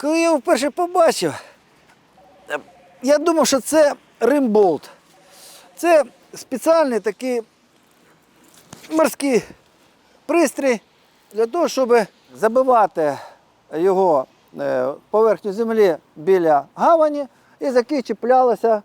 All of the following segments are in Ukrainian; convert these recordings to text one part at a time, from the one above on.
Коли я його вперше побачив, е, я думав, що це римболт. Це спеціальний такий морський пристрій для того, щоб забивати його е, поверхню землі біля гавані, і за який чіплялося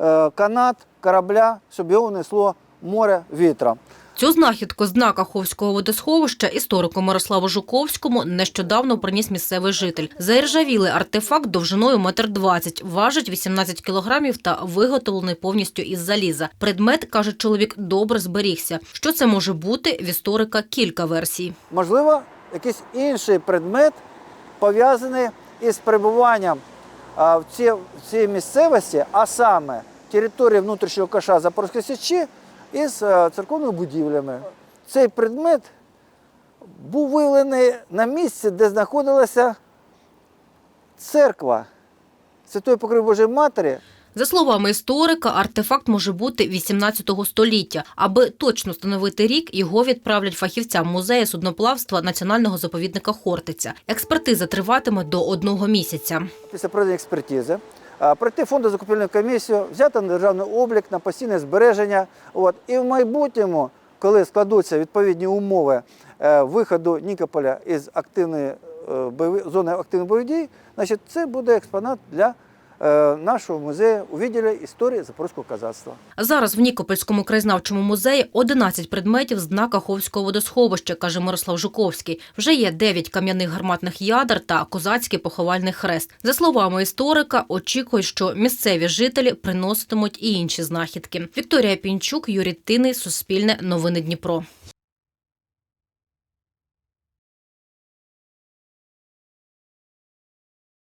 е, канат корабля, щоб його несло море вітром. Цю знахідку з дна Каховського водосховища історику Мирославу Жуковському нещодавно приніс місцевий житель. Заіржавілий артефакт довжиною метр двадцять, важить 18 кілограмів та виготовлений повністю із заліза. Предмет, каже чоловік, добре зберігся. Що це може бути, в історика кілька версій. Можливо, якийсь інший предмет пов'язаний із перебуванням в цій, місцевості, а саме території внутрішнього каша Запорізької Січі із е, церковними будівлями. Цей предмет був виявлений на місці, де знаходилася церква Святої Покрови Божої Матері. За словами історика, артефакт може бути 18 століття. Аби точно встановити рік, його відправлять фахівцям музею судноплавства Національного заповідника Хортиця. Експертиза триватиме до одного місяця. після проведення експертизи, пройти фонду закупівельну комісію, взяти на державний облік, на постійне збереження. От. І в майбутньому, коли складуться відповідні умови е, виходу Нікополя із активної е, зони активних бойових дій, значить, це буде експонат для нашого музею у відділі історії Запорізького казацтва. Зараз в Нікопольському краєзнавчому музеї 11 предметів з дна Каховського водосховища, каже Мирослав Жуковський. Вже є 9 кам'яних гарматних ядер та козацький поховальний хрест. За словами історика, очікують, що місцеві жителі приноситимуть і інші знахідки. Вікторія Пінчук, Юрій Тиний, Суспільне, Новини Дніпро.